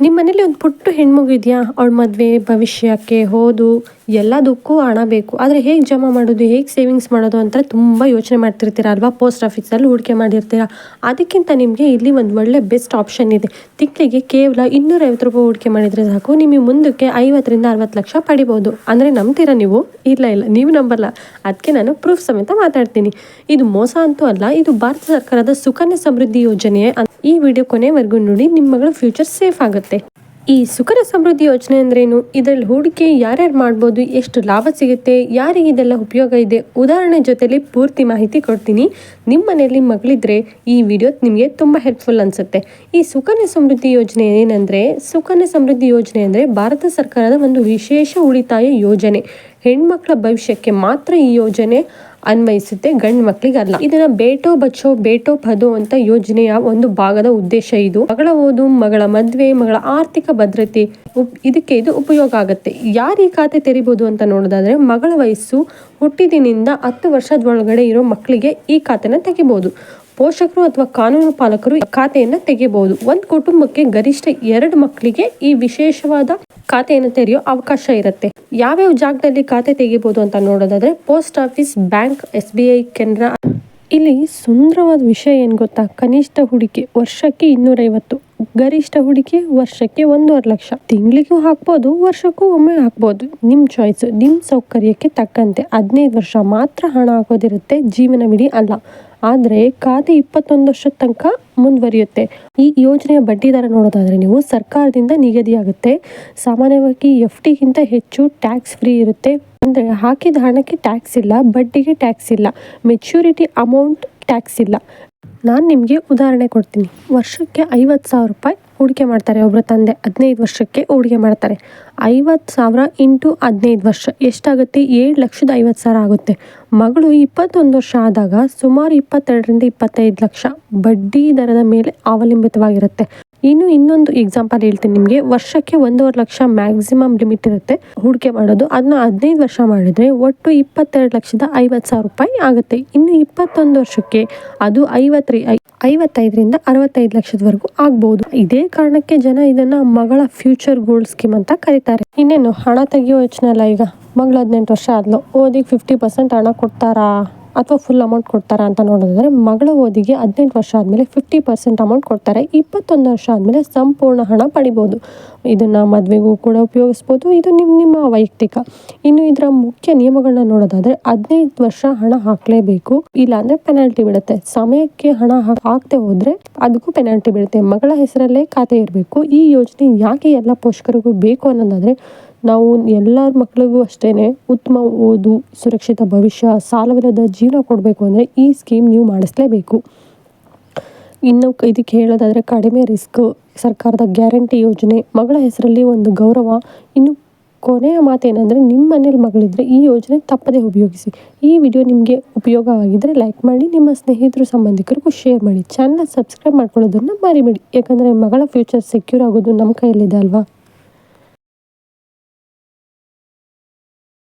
ನಿಮ್ಮ ಮನೇಲಿ ಒಂದು ಪುಟ್ಟು ಹೆಣ್ಮಗು ಇದೆಯಾ? ಅವಳ ಮದುವೆ, ಭವಿಷ್ಯಕ್ಕೆ ಹೋದು ಎಲ್ಲದಕ್ಕೂ ಹಣ ಬೇಕು. ಆದರೆ ಹೇಗೆ ಜಮಾ ಮಾಡೋದು, ಹೇಗೆ ಸೇವಿಂಗ್ಸ್ ಮಾಡೋದು ಅಂತ ತುಂಬ ಯೋಚನೆ ಮಾಡ್ತಿರ್ತೀರ ಅಲ್ವಾ? ಪೋಸ್ಟ್ ಆಫೀಸಲ್ಲಿ ಹೂಡಿಕೆ ಮಾಡಿರ್ತೀರ? ಅದಕ್ಕಿಂತ ನಿಮಗೆ ಇಲ್ಲಿ ಒಂದು ಒಳ್ಳೆ ಬೆಸ್ಟ್ ಆಪ್ಷನ್ ಇದೆ. ತಿಂಗಳಿಗೆ ಕೇವಲ ಇನ್ನೂರೈವತ್ತು ರೂಪಾಯಿ ಹೂಡಿಕೆ ಮಾಡಿದರೆ ಸಾಕು. ನಿಮಗೆ ಮುಂದಕ್ಕೆ ಐವತ್ತರಿಂದ ಅರವತ್ತು ಲಕ್ಷ ಪಡಿಬೋದು. ಅಂದರೆ ನಂಬ್ತೀರಾ ನೀವು? ಇಲ್ಲ ಇಲ್ಲ. ನೀವು ನಂಬಲ್ಲ. ಅದಕ್ಕೆ ನಾನು ಪ್ರೂಫ್ ಸಮೇತ ಮಾತಾಡ್ತೀನಿ. ಇದು ಮೋಸ ಅಂತೂ ಅಲ್ಲ, ಇದು ಭಾರತ ಸರ್ಕಾರದ ಸುಕನ್ಯಾ ಸಮೃದ್ಧಿ ಯೋಜನೆ ಈ ವಿಡಿಯೋ ಕೊನೆವರೆಗೂ ನೋಡಿ. ನಿಮ್ಮ ಮಗಳ ಫ್ಯೂಚರ್ ಸೇಫ್ ಆಗುತ್ತೆ. ಈ ಸುಕರ ಸಮೃದ್ಧಿ ಯೋಜನೆ ಅಂದ್ರೇನು? ಇದರಲ್ಲಿ ಹೂಡಿಕೆ ಯಾರ್ಯಾರು ಮಾಡ್ಬೋದು? ಎಷ್ಟು ಲಾಭ ಸಿಗುತ್ತೆ? ಯಾರಿಗೆ ಇದೆಲ್ಲ ಉಪಯೋಗ ಇದೆ? ಉದಾಹರಣೆ ಜೊತೆಲಿ ಪೂರ್ತಿ ಮಾಹಿತಿ ಕೊಡ್ತೀನಿ. ನಿಮ್ಮ ಮನೆಯಲ್ಲಿ ಮಗಳಿದ್ರೆ ಈ ವಿಡಿಯೋ ನಿಮಗೆ ತುಂಬ ಹೆಲ್ಪ್ಫುಲ್ ಅನಿಸುತ್ತೆ. ಈ ಸುಕನ್ಯ ಸಮೃದ್ಧಿ ಯೋಜನೆ ಏನಂದರೆ ಸುಕನ್ಯ ಸಮೃದ್ಧಿ ಯೋಜನೆ ಅಂದರೆ ಭಾರತ ಸರ್ಕಾರದ ಒಂದು ವಿಶೇಷ ಉಳಿತಾಯ ಯೋಜನೆ. ಹೆಣ್ಮಕ್ಳ ಭವಿಷ್ಯಕ್ಕೆ ಮಾತ್ರ ಈ ಯೋಜನೆ ಅನ್ವಯಿಸುತ್ತೆ ಗಂಡು ಮಕ್ಕಳಿಗೆ ಅಲ್ಲ ಇದನ್ನ ಬೇಟೋ ಬಚ್ಚೋ, ಬೇಟೋ ಪದೋ ಅಂತ ಯೋಜನೆಯ ಒಂದು ಭಾಗದ ಉದ್ದೇಶ ಇದು. ಮಗಳ ಓದು, ಮಗಳ ಮದ್ವೆ, ಮಗಳ ಆರ್ಥಿಕ ಭದ್ರತೆ ಇದಕ್ಕೆ ಇದು ಉಪಯೋಗ ಆಗುತ್ತೆ. ಯಾರು ಈ ಖಾತೆ ತೆರಿಬಹುದು ಅಂತ ನೋಡೋದಾದ್ರೆ ಮಗಳ ವಯಸ್ಸು ಹುಟ್ಟಿದಿನಿಂದ ಹತ್ತು ವರ್ಷದೊಳಗಡೆ ಇರೋ ಮಕ್ಕಳಿಗೆ ಈ ಖಾತೆನ ತೆಗಿಬಹುದು ಪೋಷಕರು ಅಥವಾ ಕಾನೂನು ಪಾಲಕರು ಖಾತೆಯನ್ನು ತೆಗೆಯಬಹುದು ಒಂದು ಕುಟುಂಬಕ್ಕೆ ಗರಿಷ್ಠ ಎರಡು ಮಕ್ಕಳಿಗೆ ಈ ವಿಶೇಷವಾದ ಖಾತೆಯನ್ನು ತೆರೆಯೋ ಅವಕಾಶ ಇರುತ್ತೆ. ಯಾವ್ಯಾವ ಜಾಗದಲ್ಲಿ ಖಾತೆ ತೆಗಿಬಹುದು ಅಂತ ನೋಡೋದಾದ್ರೆ, post office, bank, S B I, Canara. ಇಲ್ಲಿ ಸುಂದರವಾದ ವಿಷಯ ಏನು ಗೊತ್ತಾ? ಕನಿಷ್ಠ ಹೂಡಿಕೆ ವರ್ಷಕ್ಕೆ ಇನ್ನೂರೈವತ್ತು. ಗರಿಷ್ಠ ಹೂಡಿಕೆ ವರ್ಷಕ್ಕೆ ಒಂದೂವರೆ ಲಕ್ಷ. ತಿಂಗಳಿಗೂ ಹಾಕ್ಬೋದು, ವರ್ಷಕ್ಕೂ ಒಮ್ಮೆ ಹಾಕ್ಬೋದು. ನಿಮ್ಮ ಚಾಯ್ಸ್ ನಿಮ್ಮ ಸೌಕರ್ಯಕ್ಕೆ ತಕ್ಕಂತೆ ಹದಿನೈದು ವರ್ಷ ಮಾತ್ರ ಹಣ ಹಾಕೋದಿರುತ್ತೆ ಜೀವನವಿಡೀ ಅಲ್ಲ. ಆದರೆ ಖಾತೆ ಇಪ್ಪತ್ತೊಂದು ವರ್ಷದ ತನಕ ಮುಂದುವರಿಯುತ್ತೆ. ಈ ಯೋಜನೆಯ ಬಡ್ಡಿದರ ನೋಡೋದಾದರೆ ನೀವು ಸರ್ಕಾರದಿಂದ ನಿಗದಿಯಾಗುತ್ತೆ. ಸಾಮಾನ್ಯವಾಗಿ ಎಫ್ ಟಿಗಿಂತ ಹೆಚ್ಚು ಟ್ಯಾಕ್ಸ್ ಫ್ರೀ ಇರುತ್ತೆ. ಅಂದರೆ ಹಾಕಿದ ಹಣಕ್ಕೆ ಟ್ಯಾಕ್ಸ್ ಇಲ್ಲ, ಬಡ್ಡಿಗೆ ಟ್ಯಾಕ್ಸ್ ಇಲ್ಲ. ಮೆಚ್ಯೂರಿಟಿ ಅಮೌಂಟ್ ಟ್ಯಾಕ್ಸ್ ಇಲ್ಲ. ನಾನು ನಿಮಗೆ ಉದಾಹರಣೆ ಕೊಡ್ತೀನಿ. ವರ್ಷಕ್ಕೆ ಐವತ್ತು ಸಾವಿರ ರೂಪಾಯಿ ಹೂಡಿಕೆ ಮಾಡ್ತಾರೆ ಒಬ್ಬರ ತಂದೆ. ಹದಿನೈದು ವರ್ಷಕ್ಕೆ ಹೂಡಿಕೆ ಮಾಡ್ತಾರೆ. ಐವತ್ತು ಸಾವಿರ ಇಂಟು ಹದಿನೈದು ವರ್ಷ. ಎಷ್ಟಾಗುತ್ತೆ? ಏಳು ಲಕ್ಷದ ಐವತ್ತು ಸಾವಿರ ಆಗುತ್ತೆ. ಮಗಳು ಇಪ್ಪತ್ತೊಂದು ವರ್ಷ ಆದಾಗ ಸುಮಾರು ಇಪ್ಪತ್ತೆರಡರಿಂದ ಇಪ್ಪತ್ತೈದು ಲಕ್ಷ ಬಡ್ಡಿ ದರದ ಮೇಲೆ ಅವಲಂಬಿತವಾಗಿರುತ್ತೆ. ಇನ್ನು ಇನ್ನೊಂದು ಎಕ್ಸಾಂಪಲ್ ಹೇಳ್ತೀನಿ ನಿಮಗೆ. ವರ್ಷಕ್ಕೆ ಒಂದೂವರೆ ಲಕ್ಷ ಮ್ಯಾಕ್ಸಿಮಮ್ ಲಿಮಿಟ್ ಇರುತ್ತೆ ಹೂಡಿಕೆ ಮಾಡೋದು. ಅದನ್ನ ಹದಿನೈದು ವರ್ಷ ಮಾಡಿದರೆ ಒಟ್ಟು ಇಪ್ಪತ್ತೆರಡು ಲಕ್ಷದ ಐವತ್ತು ಸಾವಿರ ರೂಪಾಯಿ ಆಗುತ್ತೆ. ಇನ್ನು ಇಪ್ಪತ್ತೊಂದು ವರ್ಷಕ್ಕೆ ಅದು ಐವತ್ತರಿ ಐವತ್ತೈದರಿಂದ ಅರವತ್ತೈದು ಲಕ್ಷದವರೆಗೂ ಆಗ್ಬೋದು. ಇದೇ ಕಾರಣಕ್ಕೆ ಜನ ಇದನ್ನ ಮಗಳ ಫ್ಯೂಚರ್ ಗೋಲ್ಡ್ ಸ್ಕೀಮ್ ಅಂತ ಕರೀತಾರೆ. ಇನ್ನೇನು, ಹಣ ತೆಗಿಯೋ ಯೋಚನೆ ಅಲ್ಲ ಈಗ? ಮಗಳು ಹದಿನೆಂಟು ವರ್ಷ ಆದ್ಲು, ಓದಿಗೆ ಫಿಫ್ಟಿ ಪರ್ಸೆಂಟ್ ಹಣ ಕೊಡ್ತಾರಾ? ಅಥವಾ ಫುಲ್ ಅಮೌಂಟ್ ಕೊಡ್ತಾರಾ ಅಂತ ನೋಡೋದಾದ್ರೆ ಮಗಳ ಓದಿಗೆ ಹದಿನೆಂಟು ವರ್ಷ ಆದಮೇಲೆ ಫಿಫ್ಟಿ ಪರ್ಸೆಂಟ್ ಅಮೌಂಟ್ ಕೊಡ್ತಾರೆ. ಇಪ್ಪತ್ತೊಂದು ವರ್ಷ ಆದಮೇಲೆ ಸಂಪೂರ್ಣ ಹಣ ಪಡಿಬೋದು. ಇದನ್ನು ಮದುವೆಗೂ ಕೂಡ ಉಪಯೋಗಿಸ್ಬೋದು. ಇದು ನಿಮ್ಮ ನಿಮ್ಮ ವೈಯಕ್ತಿಕ. ಇನ್ನು ಇದರ ಮುಖ್ಯ ನಿಯಮಗಳನ್ನ ನೋಡೋದಾದ್ರೆ ಹದಿನೈದು ವರ್ಷ ಹಣ ಹಾಕಲೇಬೇಕು. ಇಲ್ಲಾಂದರೆ ಪೆನಾಲ್ಟಿ ಬಿಡುತ್ತೆ ಸಮಯಕ್ಕೆ ಹಣ ಹಾಕದೆ ಹೋದ್ರೆ ಅದಕ್ಕೂ ಪೆನಾಲ್ಟಿ ಬೀಳುತ್ತೆ. ಮಗಳ ಹೆಸರಲ್ಲೇ ಖಾತೆ ಇರಬೇಕು. ಈ ಯೋಜನೆ ಯಾಕೆ ಎಲ್ಲ ಪೋಷಕರಿಗೂ ಬೇಕು ಅನ್ನೋದಾದ್ರೆ ನಾವು ಎಲ್ಲರ ಮಕ್ಕಳಿಗೂ ಅಷ್ಟೇ ಉತ್ತಮ ಓದು, ಸುರಕ್ಷಿತ ಭವಿಷ್ಯ, ಸಾಲವಿಲ್ಲದ ಜೀವನ ಕೊಡಬೇಕು ಅಂದರೆ ಈ ಸ್ಕೀಮ್ ನೀವು ಮಾಡಿಸ್ಲೇಬೇಕು. ಇನ್ನು ಇದಕ್ಕೆ ಹೇಳೋದಾದರೆ ಕಡಿಮೆ ರಿಸ್ಕ್ ಸರ್ಕಾರದ ಗ್ಯಾರಂಟಿ ಯೋಜನೆ, ಮಗಳ ಹೆಸರಲ್ಲಿ ಒಂದು ಗೌರವ. ಇನ್ನು ಕೊನೆಯ ಮಾತೇನೆಂದರೆ ನಿಮ್ಮ ಮನೇಲಿ ಮಗಳಿದ್ರೆ ಈ ಯೋಜನೆ ತಪ್ಪದೇ ಉಪಯೋಗಿಸಿ. ಈ ವಿಡಿಯೋ ನಿಮಗೆ ಉಪಯೋಗವಾಗಿದ್ದರೆ ಲೈಕ್ ಮಾಡಿ, ನಿಮ್ಮ ಸ್ನೇಹಿತರು, ಸಂಬಂಧಿಕರಿಗೂ ಶೇರ್ ಮಾಡಿ. ಚಾನಲ್ ಸಬ್ಸ್ಕ್ರೈಬ್ ಮಾಡ್ಕೊಳ್ಳೋದನ್ನು ಮರಿಬೇಡಿ. ಯಾಕಂದರೆ ಮಗಳ ಫ್ಯೂಚರ್ ಸೆಕ್ಯೂರ್ ಆಗೋದು ನಮ್ಮ ಕೈಯಲ್ಲಿದೆ ಅಲ್ವಾ?